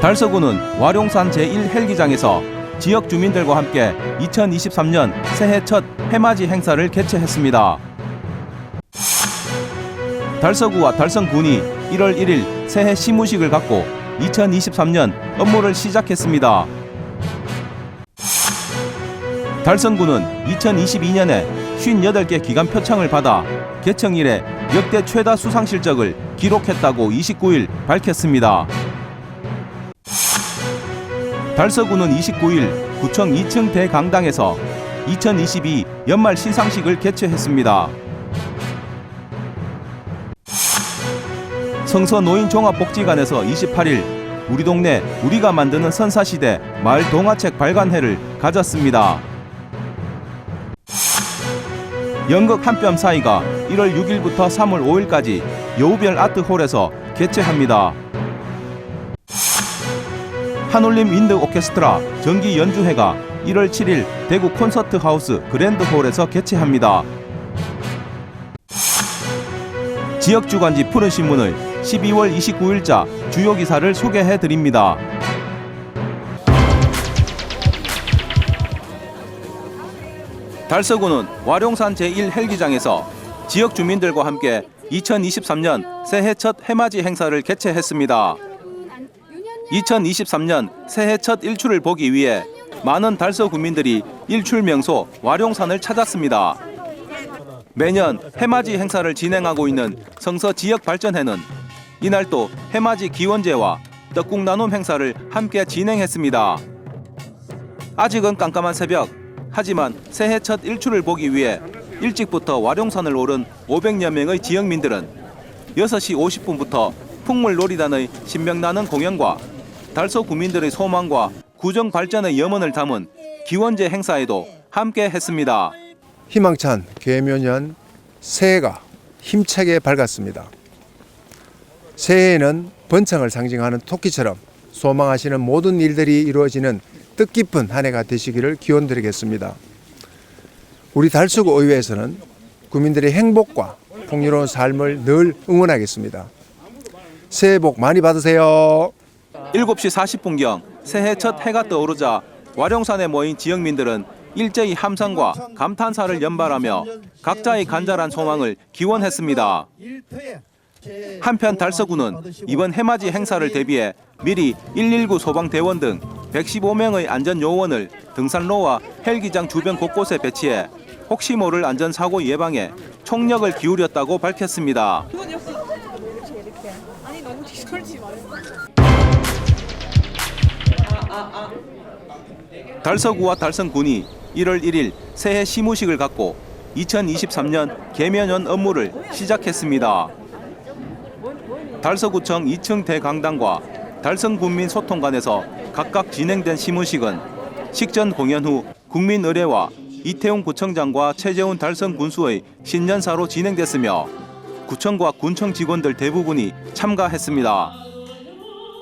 달서구는 와룡산 제1헬기장에서 지역 주민들과 함께 2023년 새해 첫 해맞이 행사를 개최했습니다. 달서구와 달성군이 1월 1일 새해 시무식을 갖고 2023년 업무를 시작했습니다. 달성군은 2022년에 58개 기관 표창을 받아 개청 이래 역대 최다 수상 실적을 기록했다고 29일 밝혔습니다. 달서구는 29일 구청 2층 대강당에서 2022 연말 시상식을 개최했습니다. 성서 노인 종합복지관에서 28일 우리 동네 우리가 만드는 선사시대 마을 동화책 발간회를 가졌습니다. 연극 한뼘 사이가 1월 6일부터 3월 5일까지 여우별 아트홀에서 개최합니다. 한올림 윈드 오케스트라 정기 연주회가 1월 7일 대구 콘서트 하우스 그랜드홀에서 개최합니다. 지역 주간지 푸른 신문을 12월 29일자 주요 기사를 소개해 드립니다. 달서구는 와룡산 제1 헬기장에서 지역 주민들과 함께 2023년 새해 첫 해맞이 행사를 개최했습니다. 2023년 새해 첫 일출을 보기 위해 많은 달서 구민들이 일출 명소 와룡산을 찾았습니다. 매년 해맞이 행사를 진행하고 있는 성서 지역 발전회는 이날 또 해맞이 기원제와 떡국 나눔 행사를 함께 진행했습니다. 아직은 깜깜한 새벽. 하지만 새해 첫 일출을 보기 위해 일찍부터 와룡산을 오른 500여 명의 지역민들은 6시 50분부터 풍물놀이단의 신명나는 공연과 달서 구민들의 소망과 구정 발전의 염원을 담은 기원제 행사에도 함께 했습니다. 희망찬 개묘년 새해가 힘차게 밝았습니다. 새해에는 번창을 상징하는 토끼처럼 소망하시는 모든 일들이 이루어지는 뜻깊은 한 해가 되시기를 기원드리겠습니다. 우리 달서구 의회에서는 국민들의 행복과 풍요로운 삶을 늘 응원하겠습니다. 새해 복 많이 받으세요. 7시 40분경 새해 첫 해가 떠오르자 와룡산에 모인 지역민들은 일제히 함성과 감탄사를 연발하며 각자의 간절한 소망을 기원했습니다. 한편 달서구는 이번 해맞이 행사를 대비해 미리 119 소방대원 등 115명의 안전요원을 등산로와 헬기장 주변 곳곳에 배치해 혹시 모를 안전사고 예방에 총력을 기울였다고 밝혔습니다. 아니 너무 뒤설지 달서구와 달성군이 1월 1일 새해 시무식을 갖고 2023년 개면연 업무를 시작했습니다. 달서구청 2층 대강당과 달성군민 소통관에서 각각 진행된 시무식은 식전 공연 후 국민 의례와 이태용 구청장과 최재훈 달성 군수의 신년사로 진행됐으며 구청과 군청 직원들 대부분이 참가했습니다.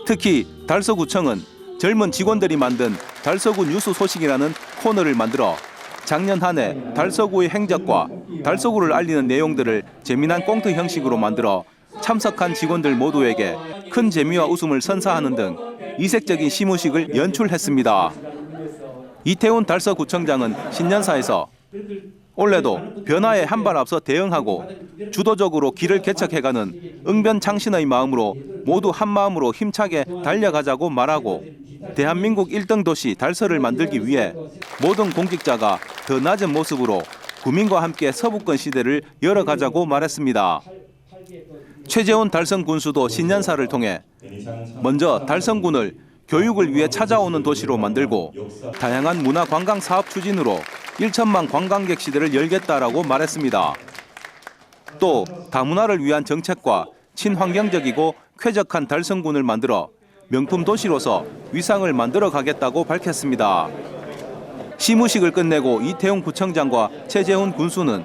특히 달서구청은 젊은 직원들이 만든 달서구 뉴스 소식이라는 코너를 만들어 작년 한 해 달서구의 행적과 달서구를 알리는 내용들을 재미난 꽁트 형식으로 만들어 참석한 직원들 모두에게 큰 재미와 웃음을 선사하는 등 이색적인 시무식을 연출했습니다. 이태훈 달서구청장은 신년사에서 올해도 변화에 한 발 앞서 대응하고 주도적으로 길을 개척해가는 응변 창신의 마음으로 모두 한 마음으로 힘차게 달려가자고 말하고 대한민국 1등 도시 달서를 만들기 위해 모든 공직자가 더 낮은 모습으로 구민과 함께 서부권 시대를 열어가자고 말했습니다. 최재훈 달성 군수도 신년사를 통해 먼저 달성군을 교육을 위해 찾아오는 도시로 만들고 다양한 문화 관광 사업 추진으로 1천만 관광객 시대를 열겠다라고 말했습니다. 또 다문화를 위한 정책과 친환경적이고 쾌적한 달성군을 만들어 명품 도시로서 위상을 만들어 가겠다고 밝혔습니다. 시무식을 끝내고 이태용 구청장과 최재훈 군수는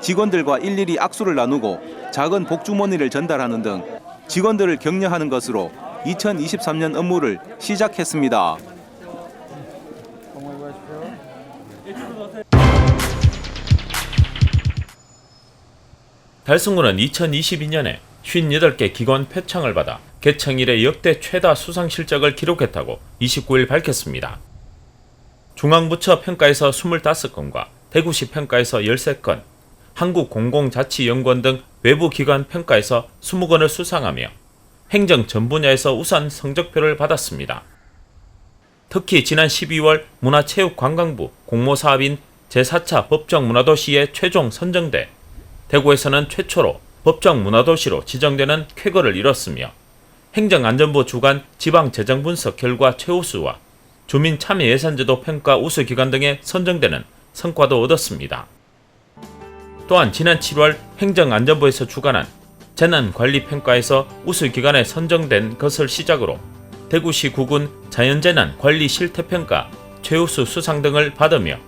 직원들과 일일이 악수를 나누고 작은 복주머니를 전달하는 등 직원들을 격려하는 것으로 2023년 업무를 시작했습니다. 달성군은 2022년에 58개 기관 표창을 받아 개청 이래 역대 최다 수상 실적을 기록했다고 29일 밝혔습니다. 중앙부처 평가에서 25건과 대구시 평가에서 13건, 한국공공자치연구원 등 외부 기관 평가에서 20건을 수상하며 행정 전 분야에서 우수한 성적표를 받았습니다. 특히 지난 12월 문화체육관광부 공모사업인 제4차 법정문화도시에 최종 선정돼 대구에서는 최초로 법정문화도시로 지정되는 쾌거를 이뤘으며 행정안전부 주관 지방재정분석 결과 최우수와 주민참여예산제도 평가 우수기관 등에 선정되는 성과도 얻었습니다. 또한 지난 7월 행정안전부에서 주관한 재난관리평가에서 우수기관에 선정된 것을 시작으로 대구시 구군 자연재난 관리 실태평가 최우수 수상 등을 받으며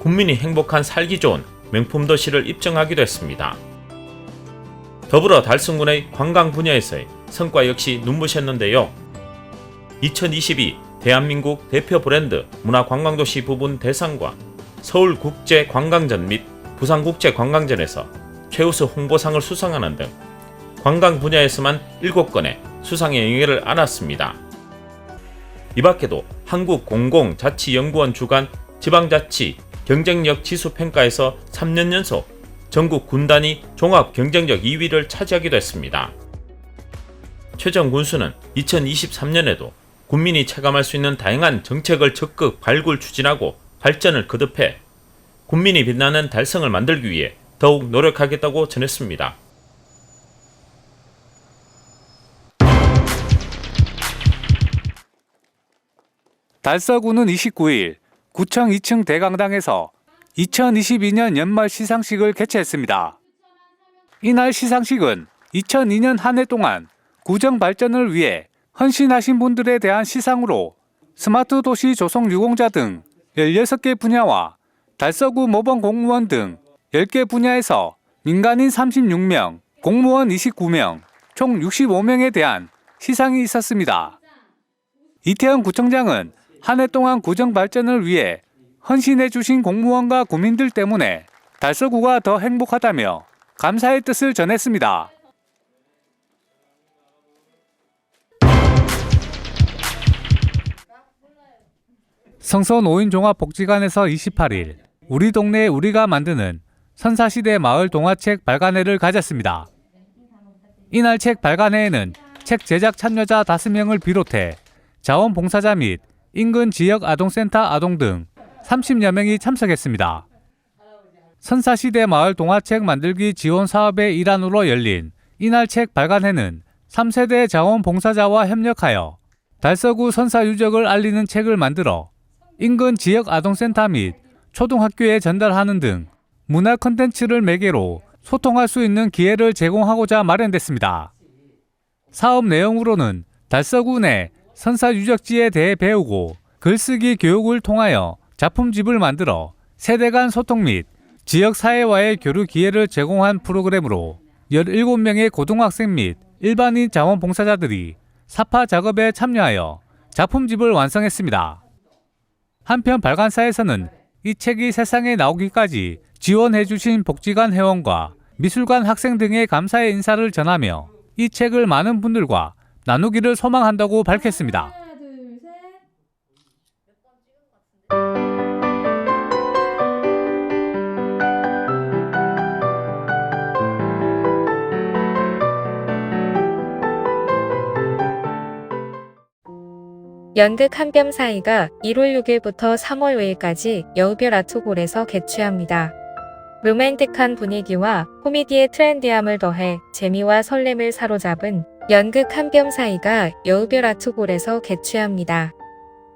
국민이 행복한 살기 좋은 명품 도시를 입증하기도 했습니다. 더불어 달성군의 관광 분야에서의 성과 역시 눈부셨는데요. 2022 대한민국 대표 브랜드 문화관광도시 부분 대상과 서울국제관광전 및 부산국제관광전에서 최우수 홍보상을 수상하는 등 관광 분야에서만 7건의 수상의 영예를 안았습니다. 이 밖에도 한국공공자치연구원 주관 지방자치 경쟁력 지수 평가에서 3년 연속 전국 군단위 종합 경쟁력 2위를 차지하기도 했습니다. 최정 군수는 2023년에도 국민이 체감할 수 있는 다양한 정책을 적극 발굴 추진하고 발전을 거듭해 국민이 빛나는 달성을 만들기 위해 더욱 노력하겠다고 전했습니다. 달서구는 29일 구청 2층 대강당에서 2022년 연말 시상식을 개최했습니다. 이날 시상식은 2002년 한 해 동안 구정 발전을 위해 헌신하신 분들에 대한 시상으로 스마트 도시 조성 유공자 등 16개 분야와 달서구 모범 공무원 등 10개 분야에서 민간인 36명, 공무원 29명, 총 65명에 대한 시상이 있었습니다. 이태원 구청장은 한 해 동안 구정 발전을 위해 헌신해 주신 공무원과 국민들 때문에 달서구가 더 행복하다며 감사의 뜻을 전했습니다. 성서 노인 종합 복지관에서 28일 우리 동네 우리가 만드는 선사시대 마을 동화책 발간회를 가졌습니다. 이날 책 발간회에는 책 제작 참여자 5명을 비롯해 자원봉사자 및 인근 지역 아동센터 아동 등 30여 명이 참석했습니다. 선사시대 마을 동화책 만들기 지원 사업의 일환으로 열린 이날 책 발간회는 3세대 자원봉사자와 협력하여 달서구 선사 유적을 알리는 책을 만들어 인근 지역 아동센터 및 초등학교에 전달하는 등 문화 콘텐츠를 매개로 소통할 수 있는 기회를 제공하고자 마련됐습니다. 사업 내용으로는 달서구 내 선사 유적지에 대해 배우고 글쓰기 교육을 통하여 작품집을 만들어 세대 간 소통 및 지역 사회와의 교류 기회를 제공한 프로그램으로 17명의 고등학생 및 일반인 자원봉사자들이 사파 작업에 참여하여 작품집을 완성했습니다. 한편 발간사에서는 이 책이 세상에 나오기까지 지원해주신 복지관 회원과 미술관 학생 등의 감사의 인사를 전하며 이 책을 많은 분들과 나누기를 소망한다고 밝혔습니다. 연극 한뼘 사이가 1월 6일부터 3월 5일까지 여우별 아트홀에서 개최합니다. 로맨틱한 분위기와 코미디의 트렌디함을 더해 재미와 설렘을 사로잡은 연극 한뼘 사이가 여우별 아트홀에서 개최합니다.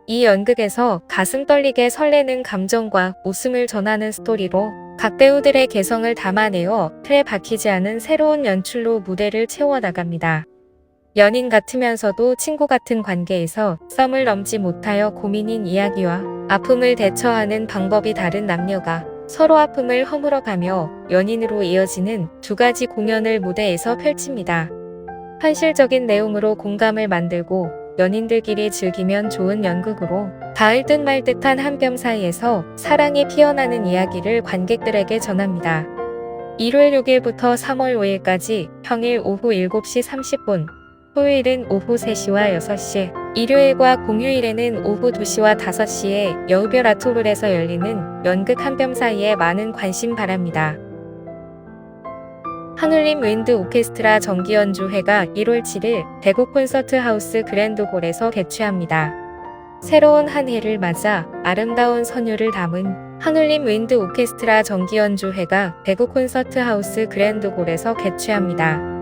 이 연극에서 가슴 떨리게 설레는 감정과 웃음을 전하는 스토리로 각 배우들의 개성을 담아내어 틀에 박히지 않은 새로운 연출로 무대를 채워나갑니다. 연인 같으면서도 친구 같은 관계에서 썸을 넘지 못하여 고민인 이야기와 아픔을 대처하는 방법이 다른 남녀가 서로 아픔을 허물어가며 연인으로 이어지는 두 가지 공연을 무대에서 펼칩니다. 현실적인 내용으로 공감을 만들고 연인들끼리 즐기면 좋은 연극으로 닿을 듯 말 듯한 한 뼘 사이에서 사랑이 피어나는 이야기를 관객들에게 전합니다. 1월 6일부터 3월 5일까지 평일 오후 7시 30분 토요일은 오후 3시와 6시, 일요일과 공휴일에는 오후 2시와 5시에 여우별 아트홀에서 열리는 연극 한뼘 사이에 많은 관심 바랍니다. 한울림 윈드 오케스트라 정기연주회가 1월 7일 대구 콘서트 하우스 그랜드홀에서 개최합니다. 새로운 한 해를 맞아 아름다운 선율을 담은 한울림 윈드 오케스트라 정기연주회가 대구 콘서트 하우스 그랜드홀에서 개최합니다.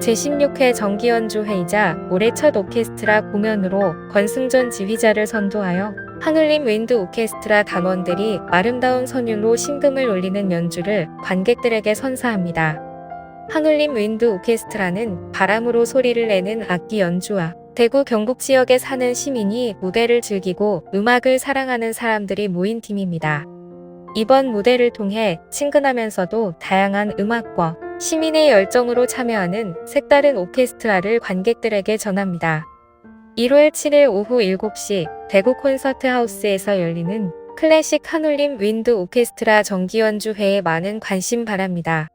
제16회 정기연주회이자 올해 첫 오케스트라 공연으로 권승전 지휘자를 선도하여 한울림 윈드 오케스트라 단원들이 아름다운 선율로 심금을 울리는 연주를 관객들에게 선사합니다. 한울림 윈드 오케스트라는 바람으로 소리를 내는 악기 연주와 대구 경북 지역에 사는 시민이 무대를 즐기고 음악을 사랑하는 사람들이 모인 팀입니다. 이번 무대를 통해 친근하면서도 다양한 음악과 시민의 열정으로 참여하는 색다른 오케스트라를 관객들에게 전합니다. 1월 7일 오후 7시 대구 콘서트 하우스에서 열리는 클래식 한울림 윈드 오케스트라 정기연주회에 많은 관심 바랍니다.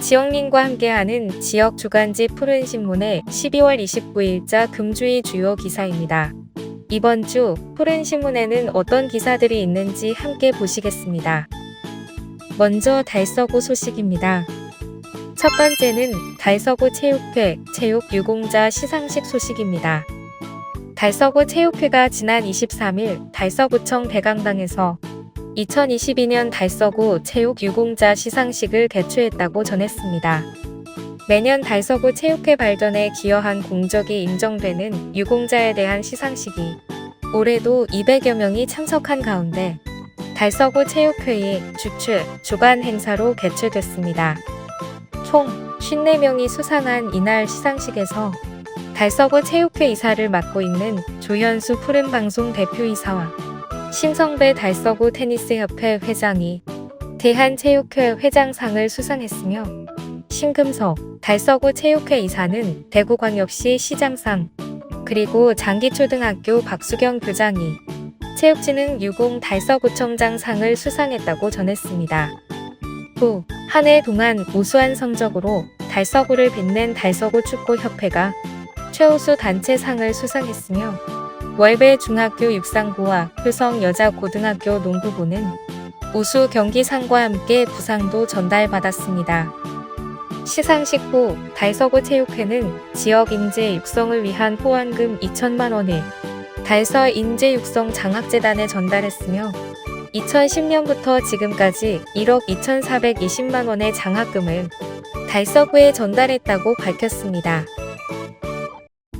지역민과 함께하는 지역 주간지 푸른 신문의 12월 29일자 금주의 주요 기사입니다. 이번 주 푸른 신문에는 어떤 기사들이 있는지 함께 보시겠습니다. 먼저 달서구 소식입니다. 첫 번째는 달서구 체육회 체육 유공자 시상식 소식입니다. 달서구 체육회가 지난 23일 달서구청 대강당에서 2022년 달서구 체육 유공자 시상식을 개최했다고 전했습니다. 매년 달서구 체육회 발전에 기여한 공적이 인정되는 유공자에 대한 시상식이 올해도 200여 명이 참석한 가운데 달서구 체육회의 주최 주반 행사로 개최됐습니다. 총 54명이 수상한 이날 시상식에서 달서구 체육회 이사를 맡고 있는 조현수 푸른방송 대표이사와 심성배 달서구 테니스협회 회장이 대한체육회 회장상을 수상했으며 신금석 달서구 체육회 이사는 대구광역시 시장상 그리고 장기초등학교 박수경 교장이 체육진흥 유공 달서구청장 상을 수상했다고 전했습니다. 또 한 해 동안 우수한 성적으로 달서구를 빛낸 달서구 축구협회가 최우수 단체상을 수상했으며 월배 중학교 육상부와 효성 여자고등학교 농구부는 우수 경기상과 함께 부상도 전달받았습니다. 시상식 후 달서구 체육회는 지역 인재 육성을 위한 후원금 2천만 원을 달서 인재 육성 장학재단에 전달했으며 2010년부터 지금까지 1억 2,420만 원의 장학금을 달서구에 전달했다고 밝혔습니다.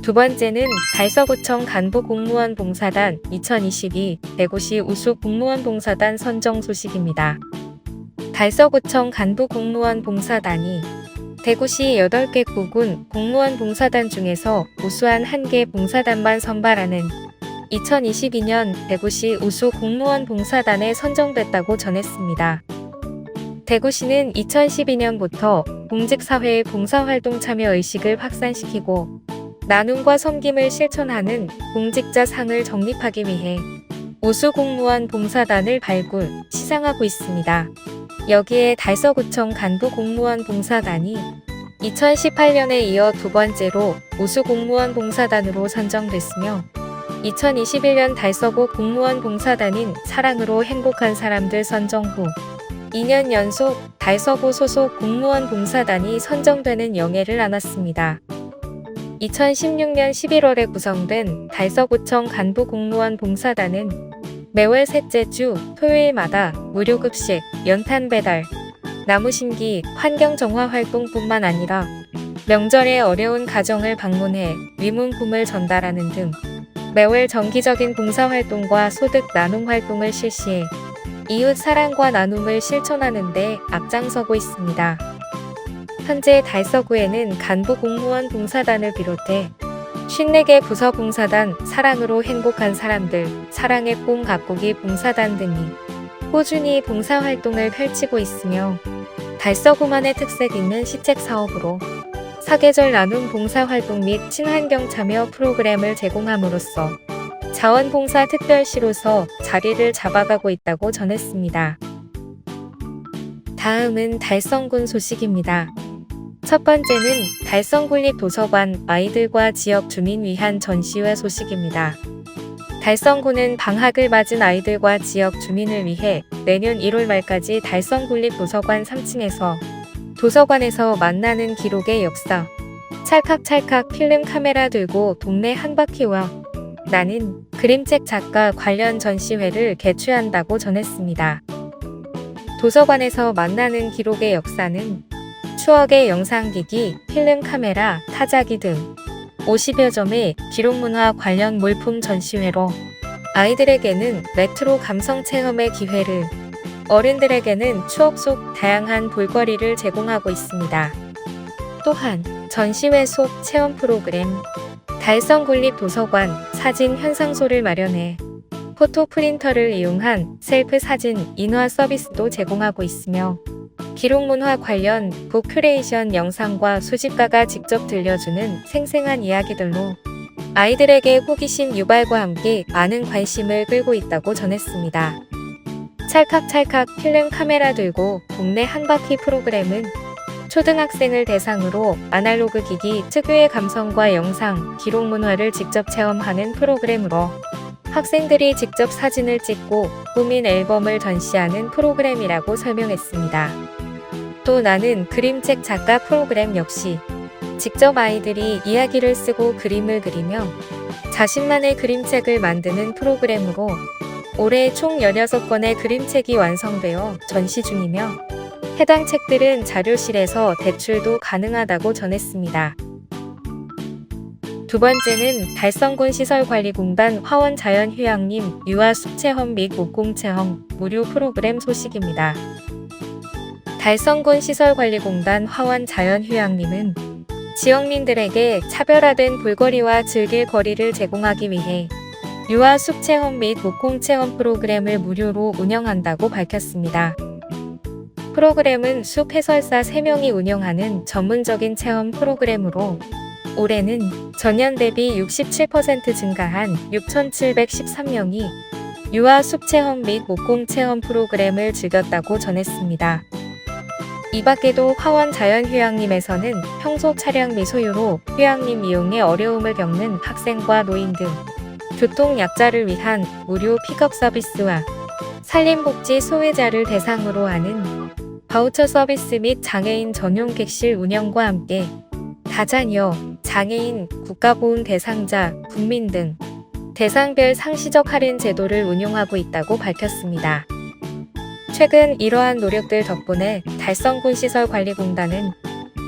두 번째는 달서구청 간부공무원 봉사단 2022 대구시 우수 공무원 봉사단 선정 소식입니다. 달서구청 간부공무원 봉사단이 대구시 8개 구군 공무원 봉사단 중에서 우수한 1개 봉사단만 선발하는 2022년 대구시 우수 공무원 봉사단에 선정됐다고 전했습니다. 대구시는 2012년부터 공직사회의 봉사활동 참여 의식을 확산시키고 나눔과 섬김을 실천하는 공직자 상을 정립하기 위해 우수 공무원 봉사단을 발굴, 시상하고 있습니다. 여기에 달서구청 간부 공무원 봉사단이 2018년에 이어 두 번째로 우수 공무원 봉사단으로 선정됐으며 2021년 달서구 공무원 봉사단인 사랑으로 행복한 사람들 선정 후 2년 연속 달서구 소속 공무원 봉사단이 선정되는 영예를 안았습니다. 2016년 11월에 구성된 달서구청 간부 공무원 봉사단은 매월 셋째 주 토요일마다 무료 급식, 연탄 배달, 나무 심기, 환경 정화 활동뿐만 아니라 명절에 어려운 가정을 방문해 위문품을 전달하는 등 매월 정기적인 봉사 활동과 소득 나눔 활동을 실시해 이웃 사랑과 나눔을 실천하는 데 앞장서고 있습니다. 현재 달서구에는 간부 공무원 봉사단을 비롯해 54개 부서 봉사단, 사랑으로 행복한 사람들, 사랑의 꿈 가꾸기 봉사단 등이 꾸준히 봉사활동을 펼치고 있으며 달서구만의 특색 있는 시책 사업으로 사계절 나눔 봉사 활동 및 친환경 참여 프로그램을 제공함으로써 자원봉사 특별시로서 자리를 잡아가고 있다고 전했습니다. 다음은 달성군 소식입니다. 첫 번째는 달성군립 도서관 아이들과 지역 주민 위한 전시회 소식입니다. 달성군은 방학을 맞은 아이들과 지역 주민을 위해 내년 1월 말까지 달성군립 도서관 3층에서 도서관에서 만나는 기록의 역사, 찰칵찰칵 필름 카메라 들고 동네 한 바퀴와 나는 그림책 작가 관련 전시회를 개최한다고 전했습니다. 도서관에서 만나는 기록의 역사는 추억의 영상기기, 필름 카메라, 타자기 등 50여 점의 기록문화 관련 물품 전시회로 아이들에게는 레트로 감성 체험의 기회를, 어른들에게는 추억 속 다양한 볼거리를 제공하고 있습니다. 또한 전시회 속 체험 프로그램, 달성 군립 도서관 사진 현상소를 마련해 포토 프린터를 이용한 셀프 사진 인화 서비스도 제공하고 있으며 기록 문화 관련 북큐레이션 영상과 수집가가 직접 들려주는 생생한 이야기들로 아이들에게 호기심 유발과 함께 많은 관심을 끌고 있다고 전했습니다. 찰칵찰칵 필름 카메라 들고 동네 한 바퀴 프로그램은 초등학생을 대상으로 아날로그 기기 특유의 감성과 영상, 기록 문화를 직접 체험하는 프로그램으로 학생들이 직접 사진을 찍고 꾸민 앨범을 전시하는 프로그램이라고 설명했습니다. 또 나는 그림책 작가 프로그램 역시 직접 아이들이 이야기를 쓰고 그림을 그리며 자신만의 그림책을 만드는 프로그램으로 올해 총 16권의 그림책이 완성되어 전시 중이며 해당 책들은 자료실에서 대출도 가능하다고 전했습니다. 두 번째는 달성군 시설관리공단 화원자연휴양림 유아숲체험 및 목공체험 무료 프로그램 소식입니다. 달성군 시설관리공단 화원자연휴양림은 지역민들에게 차별화된 볼거리와 즐길 거리를 제공하기 위해 유아 숲 체험 및 목공 체험 프로그램을 무료로 운영한다고 밝혔습니다. 프로그램은 숲 해설사 3명이 운영하는 전문적인 체험 프로그램으로 올해는 전년 대비 67% 증가한 6,713명이 유아 숲 체험 및 목공 체험 프로그램을 즐겼다고 전했습니다. 이 밖에도 화원 자연휴양림에서는 평소 차량 미소유로 휴양림 이용에 어려움을 겪는 학생과 노인 등 교통 약자를 위한 무료 픽업 서비스와 산림복지 소외자를 대상으로 하는 바우처 서비스 및 장애인 전용 객실 운영과 함께 다자녀, 장애인, 국가보훈 대상자, 국민 등 대상별 상시적 할인 제도를 운용하고 있다고 밝혔습니다. 최근 이러한 노력들 덕분에 달성군 시설관리공단은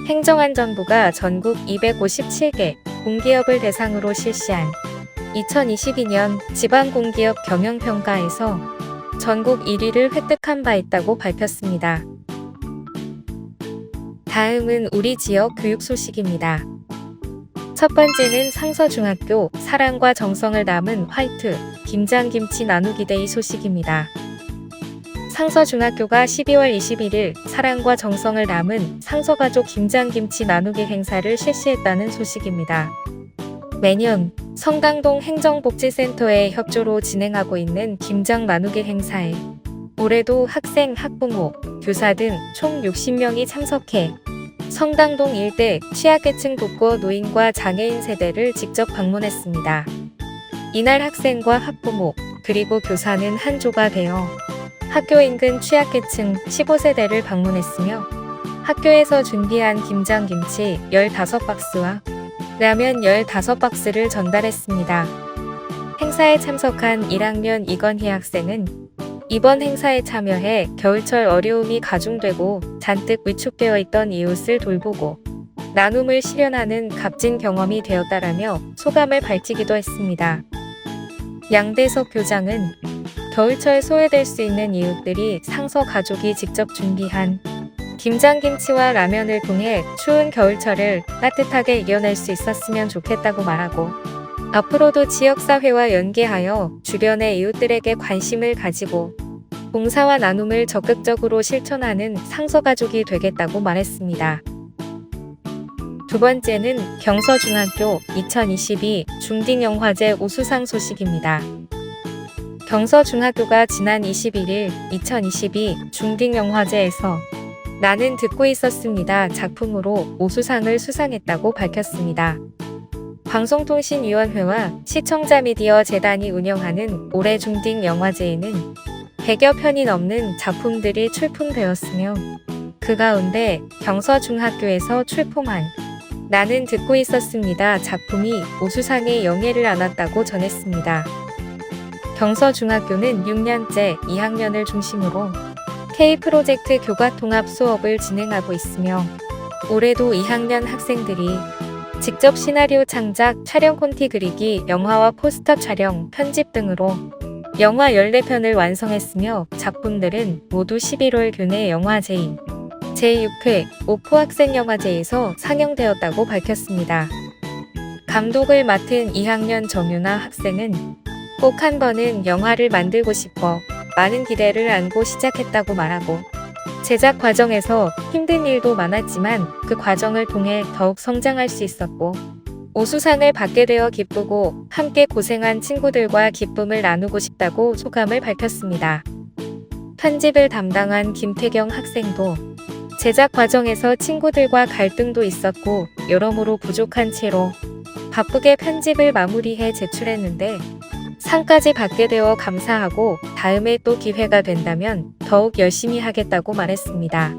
행정안전부가 전국 257개 공기업을 대상으로 실시한 2022년 지방공기업 경영평가에서 전국 1위를 획득한 바 있다고 밝혔습니다. 다음은 우리 지역 교육 소식입니다. 첫 번째는 상서중학교 사랑과 정성을 담은 화이트 김장김치 나누기 데이 소식입니다. 상서중학교가 12월 21일 사랑과 정성을 담은 상서가족 김장김치 나누기 행사를 실시했다는 소식입니다. 매년 성당동 행정복지센터의 협조로 진행하고 있는 김장 나누기 행사에 올해도 학생, 학부모, 교사 등 총 60명이 참석해 성당동 일대 취약계층 독거 노인과 장애인 세대를 직접 방문했습니다. 이날 학생과 학부모, 그리고 교사는 한 조가 되어 학교 인근 취약계층 15세대를 방문했으며 학교에서 준비한 김장김치 15박스와 라면 15박스를 전달했습니다. 행사에 참석한 1학년 이건희 학생은 이번 행사에 참여해 겨울철 어려움이 가중되고 잔뜩 위축되어 있던 이웃을 돌보고 나눔을 실현하는 값진 경험이 되었다라며 소감을 밝히기도 했습니다. 양대석 교장은 겨울철 소외될 수 있는 이웃들이 상서 가족이 직접 준비한 김장김치와 라면을 통해 추운 겨울철을 따뜻하게 이겨낼 수 있었으면 좋겠다고 말하고 앞으로도 지역사회와 연계하여 주변의 이웃들에게 관심을 가지고 봉사와 나눔을 적극적으로 실천하는 상서가족이 되겠다고 말했습니다. 두 번째는 경서중학교 2022 중딩영화제 우수상 소식입니다. 경서중학교가 지난 21일 2022 중딩영화제에서 나는 듣고 있었습니다 작품으로 우수상을 수상했다고 밝혔습니다. 방송통신위원회와 시청자 미디어 재단이 운영하는 올해 중딩 영화제에는 100여 편이 넘는 작품들이 출품되었으며 그 가운데 경서중학교에서 출품한 나는 듣고 있었습니다 작품이 우수상에 영예를 안았다고 전했습니다. 경서중학교는 6년째 2학년을 중심으로 K-프로젝트 교과 통합 수업을 진행하고 있으며 올해도 2학년 학생들이 직접 시나리오 창작, 촬영 콘티 그리기, 영화와 포스터 촬영, 편집 등으로 영화 14편을 완성했으며 작품들은 모두 11월 교내 영화제인 제6회 오프 학생 영화제에서 상영되었다고 밝혔습니다. 감독을 맡은 2학년 정유나 학생은 꼭 한 번은 영화를 만들고 싶어 많은 기대를 안고 시작했다고 말하고 제작 과정에서 힘든 일도 많았지만 그 과정을 통해 더욱 성장할 수 있었고 우수상을 받게 되어 기쁘고 함께 고생한 친구들과 기쁨을 나누고 싶다고 소감을 밝혔습니다. 편집을 담당한 김태경 학생도 제작 과정에서 친구들과 갈등도 있었고 여러모로 부족한 채로 바쁘게 편집을 마무리해 제출했는데 상까지 받게 되어 감사하고 다음에 또 기회가 된다면 더욱 열심히 하겠다고 말했습니다.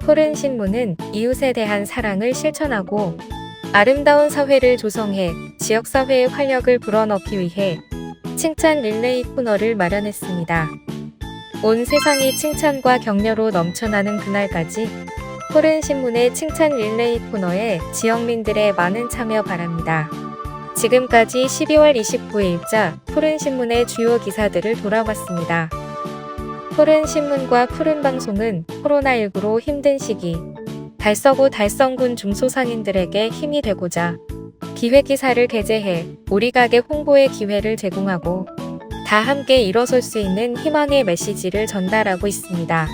푸른 신문은 이웃에 대한 사랑을 실천하고 아름다운 사회를 조성해 지역사회의 활력을 불어넣기 위해 칭찬 릴레이 코너를 마련했습니다. 온 세상이 칭찬과 격려로 넘쳐나는 그날까지 푸른 신문의 칭찬 릴레이 코너에 지역민들의 많은 참여 바랍니다. 지금까지 12월 29일자 푸른 신문의 주요 기사들을 돌아봤습니다. 푸른 신문과 푸른 방송은 코로나19로 힘든 시기 달서구 달성군 중소상인들에게 힘이 되고자 기획 기사를 게재해 우리 가게 홍보의 기회를 제공하고 다 함께 일어설 수 있는 희망의 메시지를 전달하고 있습니다.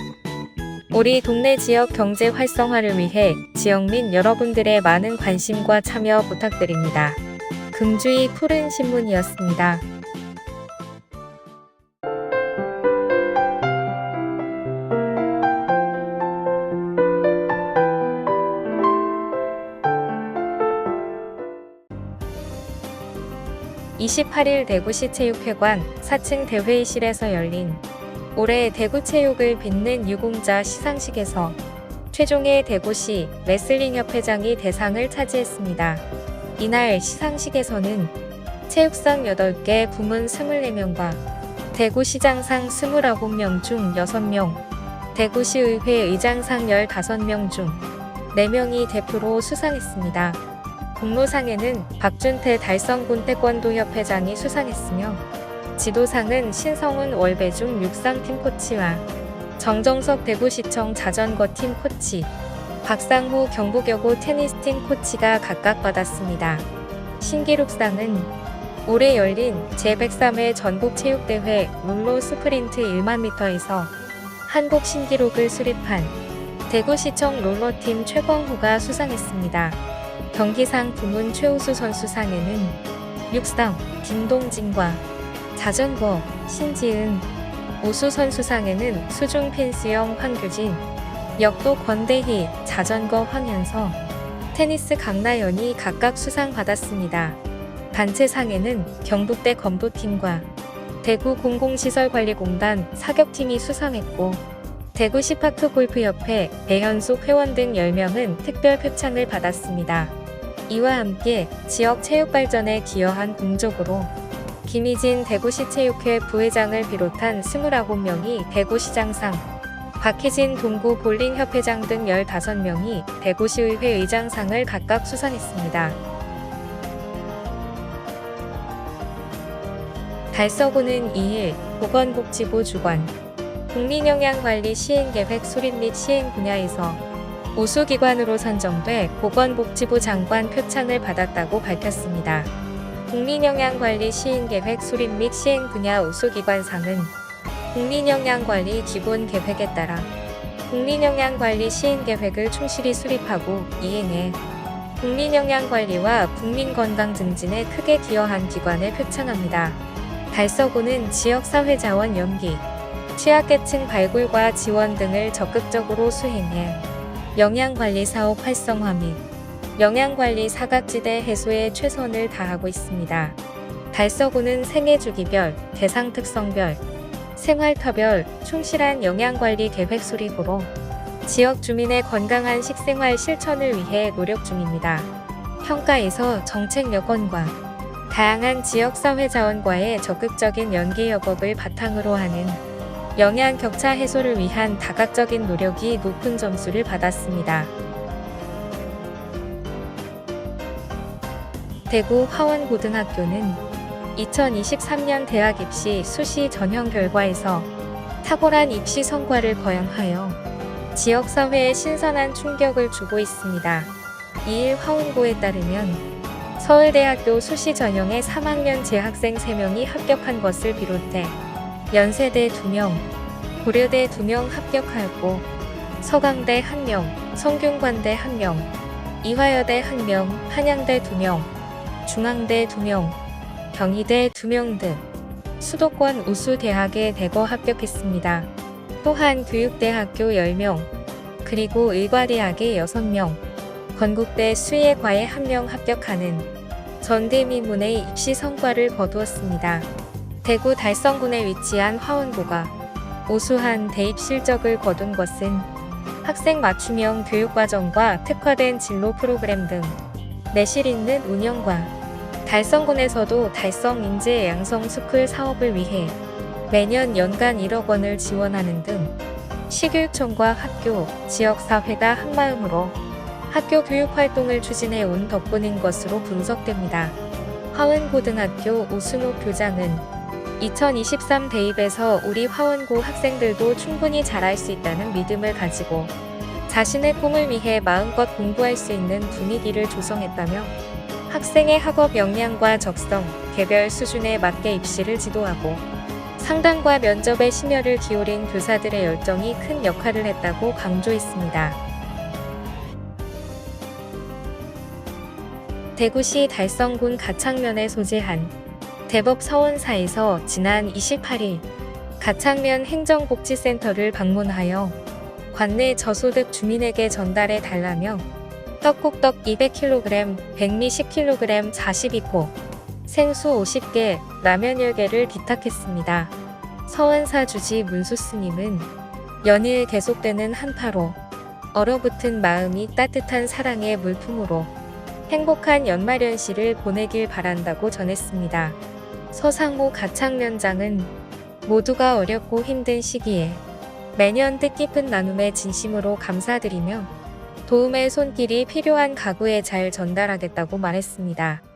우리 동네 지역 경제 활성화를 위해 지역 민 여러분들의 많은 관심과 참여 부탁드립니다. 금주의 푸른 신문이었습니다. (28일) 대구시 체육회관 4층 대회의실에서 열린 올해 대구체육을 빛낸 유공자 시상식에서 최종의 대구시 레슬링협회장이 대상을 차지했습니다. 이날 시상식에서는 체육상 8개 부문 24명과 대구시장상 29명 중 6명, 대구시의회 의장상 15명 중 4명이 대표로 수상했습니다. 공로상에는 박준태 달성군 태권도협회장이 수상했으며 지도상은 신성훈 월배중 육상팀 코치와 정정석 대구시청 자전거팀 코치, 박상호 경북여고 테니스팀 코치가 각각 받았습니다. 신기록상은 올해 열린 제103회 전국체육대회 룰로 스프린트 1만 미터에서 한국 신기록을 수립한 대구시청 롤러팀 최광호가 수상했습니다. 경기상 부문 최우수 선수상에는 육상 김동진과 자전거 신지은, 우수 선수상에는 수중 펜스형 황규진, 역도 권대희, 자전거 황현서, 테니스 강나연이 각각 수상받았습니다. 단체상에는 경북대 검도팀과 대구 공공시설관리공단 사격팀이 수상했고 대구 시파크 골프협회, 배현숙 회원 등 10명은 특별 표창을 받았습니다. 이와 함께 지역 체육 발전에 기여한 공적으로 김희진 대구시 체육회 부회장을 비롯한 29명이 대구시장상, 박희진 동구 볼링협회장 등 15명이 대구시의회 의장상을 각각 수상했습니다. 달서구는 2일 보건복지부 주관, 국민영양관리 시행계획 수립 및 시행 분야에서 우수기관으로 선정돼 보건복지부 장관 표창을 받았다고 밝혔습니다. 국민영양관리 시행계획 수립 및 시행 분야 우수기관상은 국민영양관리 기본 계획에 따라 국민영양관리 시행계획을 충실히 수립하고 이행해 국민영양관리와 국민건강 증진에 크게 기여한 기관을 표창합니다. 달서구는 지역사회자원 연기, 취약계층 발굴과 지원 등을 적극적으로 수행해 영양관리 사업 활성화 및 영양관리 사각지대 해소에 최선을 다하고 있습니다. 달서구는 생애주기별, 대상 특성별, 생활터별 충실한 영양관리 계획 수립으로 지역 주민의 건강한 식생활 실천을 위해 노력 중입니다. 평가에서 정책 여건과 다양한 지역사회 자원과의 적극적인 연계 여법을 바탕으로 하는 영양 격차 해소를 위한 다각적인 노력이 높은 점수를 받았습니다. 대구 화원고등학교는 2023년 대학 입시 수시 전형 결과에서 탁월한 입시 성과를 거양하여 지역사회에 신선한 충격을 주고 있습니다. 이일 화운고에 따르면 서울대학교 수시 전형에 3학년 재학생 3명이 합격한 것을 비롯해 연세대 2명, 고려대 2명 합격하였고 서강대 1명, 성균관대 1명, 이화여대 1명, 한양대 2명, 중앙대 2명, 경희대 2명 등 수도권 우수 대학에 대거 합격했습니다. 또한 교육대학교 10명, 그리고 의과대학에 6명, 건국대 수의과에 1명 합격하는 전대미문의 입시 성과를 거두었습니다. 대구 달성군에 위치한 화원고가 우수한 대입 실적을 거둔 것은 학생 맞춤형 교육과정과 특화된 진로 프로그램 등 내실 있는 운영과 달성군에서도 달성 인재 양성 스쿨 사업을 위해 매년 연간 1억 원을 지원하는 등 시교육청과 학교, 지역사회가 한마음으로 학교 교육 활동을 추진해 온 덕분인 것으로 분석됩니다. 화원고등학교 우순옥 교장은 2023 대입에서 우리 화원고 학생들도 충분히 잘할 수 있다는 믿음을 가지고 자신의 꿈을 위해 마음껏 공부할 수 있는 분위기를 조성했다며 학생의 학업 역량과 적성, 개별 수준에 맞게 입시를 지도하고 상담과 면접에 심혈을 기울인 교사들의 열정이 큰 역할을 했다고 강조했습니다. 대구시 달성군 가창면에 소재한 대법 서원사에서 지난 28일 가창면 행정복지센터를 방문하여 관내 저소득 주민에게 전달해 달라며 떡국떡 200kg, 백미 10kg 42포, 생수 50개, 라면 10개를 기탁했습니다. 서원사 주지 문수 스님은 연일 계속되는 한파로 얼어붙은 마음이 따뜻한 사랑의 물품으로 행복한 연말연시를 보내길 바란다고 전했습니다. 서상호 가창면장은 모두가 어렵고 힘든 시기에 매년 뜻깊은 나눔에 진심으로 감사드리며 도움의 손길이 필요한 가구에 잘 전달하겠다고 말했습니다.